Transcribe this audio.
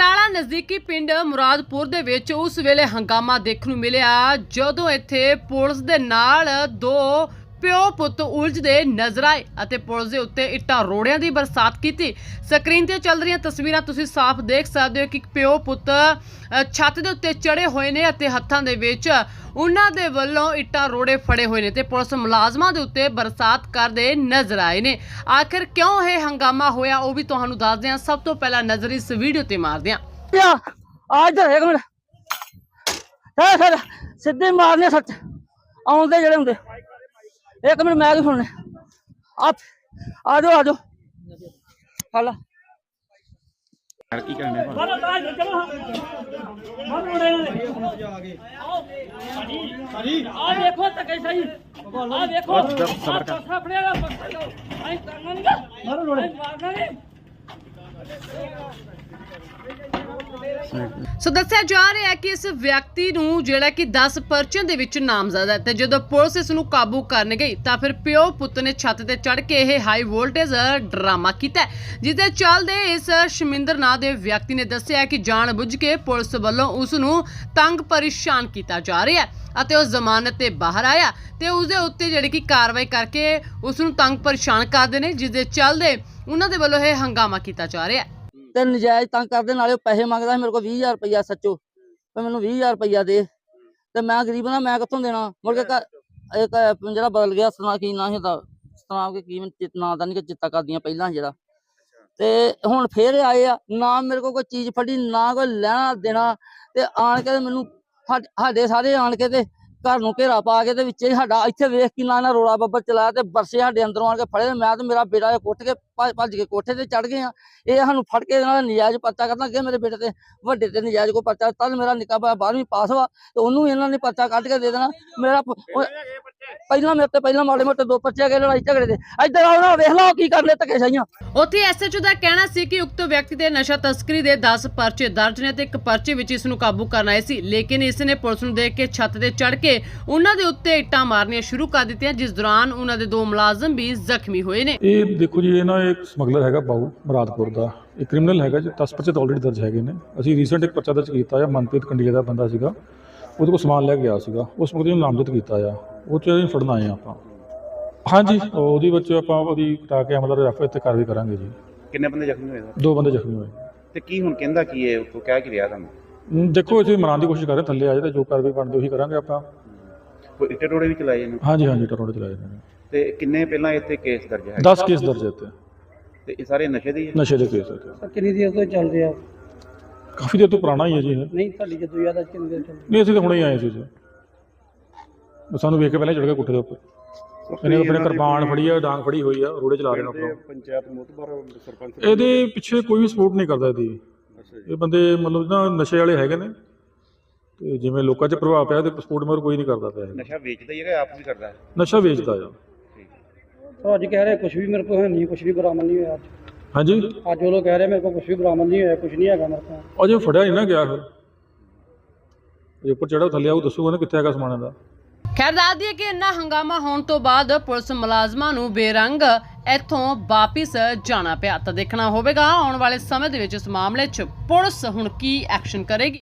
ਬਟਾਲਾ ਨਜ਼ਦੀਕੀ ਪਿੰਡ ਮੁਰਾਦਪੁਰ ਦੇ ਵਿੱਚ ਉਸ ਵੇਲੇ ਹੰਗਾਮਾ ਦੇਖਣ ਨੂੰ ਮਿਲਿਆ ਜਦੋਂ ਇੱਥੇ ਪੁਲਿਸ ਦੇ ਨਾਲ ਦੋ ਪਿਓ ਪੁੱਤ ਉਲਝਦੇ ਨਜ਼ਰ ਆਏ ਅਤੇ ਪੁਲਿਸ ਦੇ ਉੱਤੇ ਇੱਟਾਂ ਰੋੜਿਆਂ ਦੀ ਬਰਸਾਤ ਕੀਤੀ। ਸਕਰੀਨ ਤੇ ਚੱਲ ਰਹੀਆਂ ਤਸਵੀਰਾਂ ਤੁਸੀਂ ਸਾਫ਼ ਦੇਖ ਸਕਦੇ ਹੋ ਕਿ ਪਿਓ ਪੁੱਤ ਛੱਤ ਦੇ ਉੱਤੇ ਚੜੇ ਹੋਏ ਨੇ ਅਤੇ ਹੱਥਾਂ ਦੇ ਵਿੱਚ ਉਹਨਾਂ ਦੇ ਵੱਲੋਂ ਇੱਟਾਂ ਰੋੜੇ ਫੜੇ ਹੋਏ ਨੇ ਤੇ ਪੁਲਿਸ ਮੁਲਾਜ਼ਮਾਂ ਦੇ ਉੱਤੇ ਬਰਸਾਤ ਕਰਦੇ ਨਜ਼ਰ ਆਏ ਨੇ। ਆਖਿਰ ਕਿਉਂ ਇਹ ਹੰਗਾਮਾ ਹੋਇਆ, ਉਹ ਵੀ ਤੁਹਾਨੂੰ ਦੱਸਦੇ ਹਾਂ। ਸਭ ਤੋਂ ਪਹਿਲਾਂ ਨਜ਼ਰ ਇਸ ਵੀਡੀਓ ਤੇ ਮਾਰਦੇ ਹਾਂ। ਆ ਇੱਧਰ ਇੱਕ ਮਿੰਟ। ਹੈ ਫਿਰ ਸਿੱਧੇ ਮਾਰਨੇ ਸੱਚ। ਆਉਂਦੇ ਜਿਹੜੇ ਹੁੰਦੇ। ਇੱਕ ਮਿੰਟ, ਮੈਂ ਕੀ ਸੁਣਨੇ? ਆ ਆ ਜਾਓ ਆ ਜਾਓ। ਹਲਾ। ਯਾਰ ਕੀ ਕਰਨਾ ਹੈ ਬਾਹਰ ਬਾਹਰ ਚਲੋ ਬਾਹਰ ਰੋੜੇ ਨਾਲੇ। ਹਰੀ ਆ ਵੇਖੋ ਤੱਕੇ ਸਹੀ। ਆ ਵੇਖੋ। ਸਬਰ ਕਰ। ਆਪਣੇ ਦਾ ਪੱਕਾ ਆਈ ਕਰਨਾ ਨਹੀਂ ਮਾਰੋ ਰੋੜੇ ਮਾਰਨਾ ਨਹੀਂ ਸੋ ਦੱਸਿਆ ਜਾ ਰਿਹਾ ਹੈ ਕਿ ਇਸ ਵਿਅਕਤੀ ਨੂੰ ਜਿਹੜਾ ਕਿ 10 ਪਰਚਿਆਂ ਦੇ ਵਿੱਚ ਨਾਮਜ਼ਦ ਹੈ ਤੇ ਜਦੋਂ ਪੁਲਿਸ ਇਸ ਨੂੰ ਕਾਬੂ ਕਰਨ ਗਈ ਤਾਂ ਫਿਰ ਪਿਓ ਪੁੱਤ ਨੇ ਛੱਤ ਤੇ ਚੜ ਕੇ ਇਹ ਹਾਈ ਵੋਲਟੇਜ ਡਰਾਮਾ ਕੀਤਾ ਹੈ, ਜਿਸ ਦੇ ਚੱਲਦੇ ਇਸ ਸ਼ਮਿੰਦਰ ਨਾਂ ਦੇ ਵਿਅਕਤੀ ਨੇ ਦੱਸਿਆ ਕਿ ਜਾਣਬੁੱਝ ਕੇ ਪੁਲਿਸ ਵੱਲੋਂ ਉਸ ਨੂੰ ਤੰਗ ਪਰੇਸ਼ਾਨ ਕੀਤਾ ਜਾ ਰਿਹਾ ਹੈ। ਅਤੇ ਉਹ ਜ਼ਮਾਨਤ ਤੇ ਬਾਹਰ ਆਇਆ ਤੇ ਉਸ ਦੇ ਉੱਤੇ ਜਿਹੜੀ ਕਿ ਕਾਰਵਾਈ ਕਰਕੇ ਉਸ ਨੂੰ ਤੰਗ ਪਰੇਸ਼ਾਨ ਕਰਦੇ ਨੇ ਜਿਸ ਦੇ ਚੱਲਦੇ ਉਹਨਾਂ ਦੇ ਵੱਲੋਂ ਇਹ ਹੰਗਾਮਾ ਕੀਤਾ ਜਾ ਰਿਹਾ ਹੈ। ਤੇ ਨਜਾਇਜ਼ ਤੰਗ ਕਰਦੇ, ਨਾਲੇ ਉਹ ਪੈਸੇ ਮੰਗਦਾ ਸੀ, ਮੇਰੇ ਕੋਲ 20000 ਰੁਪਇਆ ਸੱਚੋ। ਤੇ ਮੈਨੂੰ 20000 ਰੁਪਇਆ ਦੇ। ਤੇ ਮੈਂ ਗਰੀਬ ਨਾ ਮੈਂ ਕਿੱਥੋਂ ਦੇਣਾ? ਮੁੜ ਕੇ ਘਰ- ਇੱਕ ਜਿਹੜਾ ਬਦਲ ਗਿਆ ਸੁਣਾ ਕੀ ਨਾ ਹੁੰਦਾ ਸੁਣਾ ਕੇ ਕੀ ਮੈਨੂੰ ਦਾ ਨਹੀਂ ਕਿ ਚਿੱਤਾ ਕਰਦੀਆਂ ਪਹਿਲਾਂ ਜਿਹੜਾ। ਤੇ ਹੁਣ ਫੇਰ ਆਏ ਆ, ਨਾ ਮੇਰੇ ਕੋਲ ਕੋਈ ਚੀਜ਼ ਫੜੀ, ਨਾ ਕੋਈ ਲੈਣਾ ਦੇਣਾ। ਤੇ ਆਣ ਕੇ ਤੇ ਮੈਨੂੰ ਸਾਡ- ਸਾਡੇ ਸਾਰੇ ਆਣ ਕੇ ਤੇ ਘਰ ਨੂੰ ਘੇਰਾ ਪਾ ਕੇ ਤੇ ਵਿੱਚ ਹੀ ਸਾਡਾ ਇੱਥੇ ਵੇਖ ਕੇ ਨਾ ਇਹਨਾਂ ਰੋਲਾ ਬੱਬਰ ਚਲਾਇਆ ਤੇ ਬਰਸੇ ਸਾਡੇ ਅੰਦਰੋਂ ਆਣ ਕੇ ਫੜੇ ਤੇ ਮੈਂ ਤੇ ਮੇਰਾ ਬੇਟਾ ਕੁੱਟ ਕੇ ਭੱਜ- ਭੱਜ ਕੇ ਕੋਠੇ ਤੇ ਚੜ ਗਏ ਆ ਇਹ ਸਾਨੂੰ ਫੜ ਕੇ ਇਹਨਾਂ ਦਾ ਨਜਾਇਜ਼ ਪਰਚਾ ਕਰਨਾ ਅੱਗੇ ਮੇਰੇ ਬੇਟੇ ਤੇ ਵੱਡੇ ਤੇ ਨਜਾਇਜ਼ ਕੋ ਪਰਚਾ ਤਦ ਮੇਰਾ ਨਿੱਕਾ ਭਰਾ 12ਵੀਂ ਪਾਸ ਵਾ ਤੇ ਉਹਨੂੰ ਵੀ ਇਹਨਾਂ ਨੇ ਪਰਚਾ ਕੱਢ ਕੇ ਦੇ ਦੇਣਾ। ਮੇਰਾ ਪ- ਉਹ- ਪਹਿਲਾਂ ਮੇਰੇ ਤੇ ਪਹਿਲਾਂ ਮਾੜੇ ਮੋਟੇ ਦੋ ਪਰਚੇ ਗਏ ਲੜਾਈ ਝਗੜੇ ਦੇ। ਇੱਧਰ ਆਓ ਨਾ ਵੇਖ ਲਓ ਕੀ ਕਰਨੇ ਧੱਕੇ ਸਾਈਆਂ ਉੱਥੇ ਐਸਐਚਓ ਦਾ ਕਹਿਣਾ ਸੀ ਕਿ ਉਕਤ ਵਿਅਕਤੀ ਦੇ ਨਸ਼ਾ ਤਸਕਰੀ ਦੇ 10 ਪਰਚੇ ਦਰਜ ਨੇ ਤੇ ਇੱਕ ਪਰਚੇ ਵਿੱਚ ਇਸ ਨੂੰ ਕਾਬੂ ਕਰਨਾ ਆਏ ਸੀ। ਲੇਕਿਨ ਇਸ ਨੇ ਪੁਲਿਸ ਨੂੰ ਦੇਖ ਕੇ ਛੱਤ ਤੇ ਚੜ ਕੇ ਉਹਨਾਂ ਦੇ ਉੱਤੇ ਇੱਟਾਂ ਮਾਰਨੀਆਂ ਸ਼ੁਰੂ ਕਰ ਦਿੱਤੀਆਂ ਜਿਸ ਦੌਰਾਨ ਉਹਨਾਂ ਦੇ ਦੋ ਮੁਲਾਜ਼ਮ ਵੀ ਜ਼ਖਮੀ ਹੋਏ ਨੇ। ਇਹ ਦੇਖੋ ਜੀ ਇਹ ਨਾ ਇੱਕ ਸਮਗਲਰ ਹੈਗਾ ਬਾਊ ਮੁਰਾਦਪੁਰ ਦਾ। ਇਹ ਕ੍ਰਿਮੀਨਲ ਹੈਗਾ ਜੀ 10 ਪਰਚੇ ਤਾਂ ਆਲਰੇਡੀ ਦਰਜ ਹੈਗੇ ਨੇ। ਅਸੀਂ ਰੀਸੈਂਟ ਇੱਕ ਪਰਚਾ ਦਰਜ ਕੀਤਾ ਆ ਮਨਪ੍ਰੀਤ ਕੰਡੀਆ ਦਾ ਬੰਦਾ ਸੀਗਾ। ਉਹਦੇ ਕੋਲ ਸਮਾਨ ਲੈ ਕੇ ਗਿਆ ਸੀਗਾ। ਉਸ ਮੁਕਦੇ ਨੂੰ ਨਾਮਜ਼ਦ ਕੀਤਾ ਆ। ਉਹ ਚ ਅਸੀਂ ਫੜਨ ਆਏ ਆ ਆਪਾਂ। ਹਾਂਜੀ ਉਹਦੀ ਵਿੱਚ ਆਪਾਂ ਉਹਦੀ ਕਟਾ ਕੇ ਅਮਲ ਰੈਫਰ ਤੇ ਕਾਰਵਾਈ ਕਰਾਂਗੇ ਜੀ। ਕਿੰਨੇ ਬੰਦੇ ਜ਼ਖਮੀ ਹੋਏ ਸਰ ਦੋ ਬੰਦੇ ਜ਼ਖਮੀ ਹੋਏ। ਤੇ ਕੀ ਹੁਣ ਕਹਿੰਦਾ ਕੀ ਹੈ ਉੱਥੋਂ ਕਹਿ ਕੀ ਰਿਹਾ ਤੁਹਾਨੂੰ? ਦੇਖੋ ਅਸੀਂ ਮਨਾਉਣ ਦੀ ਕੋਸ਼ਿਸ਼ ਕਰ ਰਹੇ ਥੱਲੇ ਆ ਜਾਏ ਤੇ ਜੋ ਕਾਰਵਾਈ ਬਣਦੀ ਉਹੀ ਕਰਾਂਗੇ ਆਪਾਂ। ਕੋਈ ਇੱਟੇ ਟੋੜੇ ਵੀ ਚਲਾਏ ਇਹਨੂੰ ਹਾਂਜੀ ਹਾਂਜੀ ਟਰੋਡ ਚਲਾਏ ਨੇ। ਤੇ ਕਿੰਨੇ ਪਹਿਲਾਂ ਇੱਥੇ ਕੇਸ ਦਰਜ ਹੈ? 10 ਕੇਸ ਦਰਜ ਹੈ ਇੱਥੇ। ਤੇ ਇਹ ਸਾਰੇ ਨਸ਼ੇ ਦੇ ਹੀ ਹੈ ਨਸ਼ੇ ਦੇ ਕੇਸ ਇੱਥੇ। ਕਿੰਨੀ ਦੇਰ ਤੋਂ ਚੱਲ ਰਿਹਾ? ਕਾਫੀ ਦੇਰ ਤੋਂ ਪੁਰਾਣਾ ਹੀ ਹੈ ਜੀ ਇਹ। ਨਹੀਂ ਤੁਹਾਡੀ ਜਦੋਂ ਯਾਦ ਕਿੰਨੀ ਦੇਰ ਚੱਲ ਨਹੀਂ ਅਸੀਂ ਤਾਂ ਹੁਣੇ ਹੀ ਆਏ ਸੀ ਜੀ। ਸਾਨੂੰ ਵੇਖ ਕੇ ਪਹਿਲਾਂ ਹੀ ਚੜ ਗਿਆ ਕੁੱਠੇ ਦੇ ਉੱਪਰ। ਇਹਨੇ ਆਪਣੇ ਕਿਰਪਾਨ ਫੜੀ ਆ ਡਾਂਗ ਫੜੀ ਹੋਈ ਆ ਰੋੜੇ ਚਲਾ ਰਹੇ ਨੇ ਆਪਣਾ। ਪੰਚਾਇਤ ਮੋਤਬਰ ਸਰਪੰਚ ਇਹਦੇ ਪਿੱਛੇ ਕੋਈ ਵੀ ਸਪੋਰਟ ਨਹੀਂ ਕਰਦਾ ਇਹਦੀ। ਇਹ ਬੰਦੇ ਮਤਲਬ ਨਾ ਨਸ਼ੇ ਵਾਲੇ ਹੈਗੇ ਨੇ। ਤੇ ਜਿਵੇਂ ਲੋਕਾਂ 'ਚ ਪ੍ਰਭਾਵ ਪਿਆ ਤੇ ਸਪੋਰਟ ਮਗਰ ਕੋਈ ਨਹੀਂ ਕਰਦਾ ਪਿਆ ਇਹ। ਨਸ਼ਾ ਵੇਚਦਾ ਹੀ ਹੈਗਾ ਆਪ ਵੀ ਕਰਦਾ ਹੈ। ਨਸ਼ਾ ਵੇਚਦਾ ਆ। ਉਹ ਅੱਜ ਕਹਿ ਰਹੇ ਕੁਝ ਵੀ ਮੇਰੇ ਕੋਲ ਹੈ ਨਹੀਂ ਕੁਝ ਵੀ ਬਰਾਮਦ ਨਹੀਂ ਹੋਇਆ ਅੱਜ। ਹਾਂਜੀ? ਅੱਜ ਉਹ ਲੋਕ ਕਹਿ ਰਹੇ ਮੇਰੇ ਕੋਲ ਕੁਝ ਵੀ ਬਰਾਮਦ ਨਹੀਂ ਹੋਇਆ ਕੁਝ ਨਹੀਂ ਹੈਗਾ ਮੇਰੇ ਕੋਲ। ਅਜੇ ਫੜਿਆ ਨਹੀਂ ਨਾ ਗਿਆ ਫਿਰ। ਜੇ ਉੱਪਰ ਚੜਾ ਥੱਲੇ ਆਉ ਦੱਸੂਗਾ ਨਾ ਕਿੱਥੇ ਹੈਗਾ ਸਮਾਨ ਇਹਦਾ। ਖੈਰ ਦੱਸ ਦਈਏ ਕਿ ਇੰਨਾ ਹੰਗਾਮਾ ਹੋਣ ਤੋਂ ਬਾਅਦ ਪੁਲਿਸ ਮੁਲਾਜ਼ਮਾਂ ਨੂੰ ਬੇਰੰਗ ਇੱਥੋਂ ਵਾਪਿਸ ਜਾਣਾ ਪਿਆ। ਤਾਂ ਦੇਖਣਾ ਹੋਵੇਗਾ ਆਉਣ ਵਾਲੇ ਸਮੇਂ ਦੇ ਵਿੱਚ ਇਸ ਮਾਮਲੇ 'ਚ ਪੁਲਿਸ ਹੁਣ ਕੀ ਐਕਸ਼ਨ ਕਰੇਗੀ।